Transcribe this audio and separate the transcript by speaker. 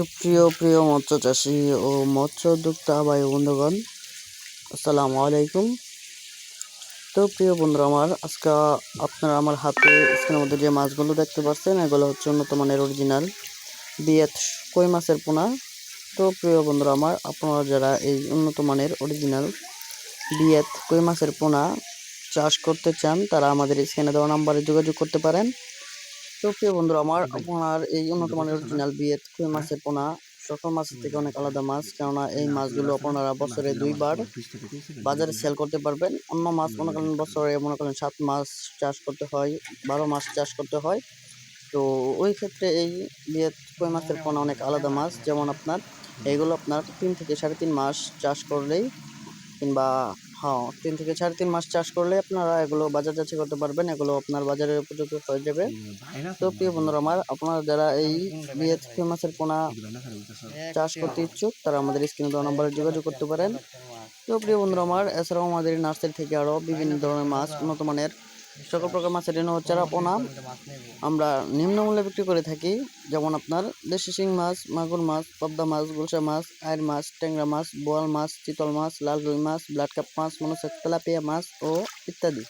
Speaker 1: সুপ্রিয়, প্রিয় মৎস্য চাষী ও মৎস্য উদ্যোক্তা ভাই বন্ধুগণ, আসসালামু আলাইকুম। তো প্রিয় বন্ধুরা, আমার আজকে আপনারা আমার হাতে স্ক্রিনের মধ্যে যে মাছগুলো দেখতে পাচ্ছেন, এগুলো হচ্ছে উন্নত মানের অরিজিনাল বিয়েত কই মাছের পোনা। তো প্রিয় বন্ধুরা, আমার আপনারা যারা এই উন্নত মানের অরিজিনাল বিয়েত কই মাছের পোনা চাষ করতে চান, তারা আমাদের স্ক্রিনে দেওয়া নাম্বারে যোগাযোগ করতে পারেন। তো প্রিয় বন্ধুরা আমার আপনার এই উন্নত মানের অরিজিনাল বিয়েত কই মাছের পোনা। সকল মাছের থেকে অনেক আলাদা মাছ কেননা এই মাছগুলো আপনারা বছরে দুইবার বাজারে সেল করতে পারবেন। অন্য মাছ মনে করেন বছরে মনে করেন সাত মাস চাষ করতে হয় বারো মাস চাষ করতে হয়। তো ওই ক্ষেত্রে এই বিয়েত কই মাছের পোনা অনেক আলাদা মাছ যেমন আপনার এইগুলো আপনার তিন থেকে সাড়ে তিন মাস চাষ করলেই কিংবা হ্যাঁ তিন থেকে সাড়ে তিন মাস চাষ করলে আপনারা এগুলো বাজার যাচাই করতে পারবেন এগুলো আপনার বাজারের উপযোগী হয়ে যাবে। তো প্রিয় বন্ধুরা আমার আপনারা যারা এই বিএসপি মাছের পোনা চাষ করতে ইচ্ছুক তারা আমাদের স্ক্রিনে দেওয়া নম্বরে যোগাযোগ করতে পারেন। তো প্রিয় বন্ধুরা আমার এছাড়াও আমাদের নার্সারি থেকে আরও বিভিন্ন ধরনের মাছ উন্নত মানের সকল প্রকার মাছের ঋণ চারা পোনা আমরা নিম্নমূল্যে বিক্রি করে থাকি, যেমন আপনার দেশি শিং মাছ, মাগুর মাছ পদ্মা মাছ, গুলশা মাছ আয়ের মাছ, ট্যাংরা মাছ, বোয়াল মাছ, চিতল মাছ লাল রুই মাছ ব্লাড কাপ মাছ মনোসেক তেলাপিয়া মাছ ও ইত্যাদি।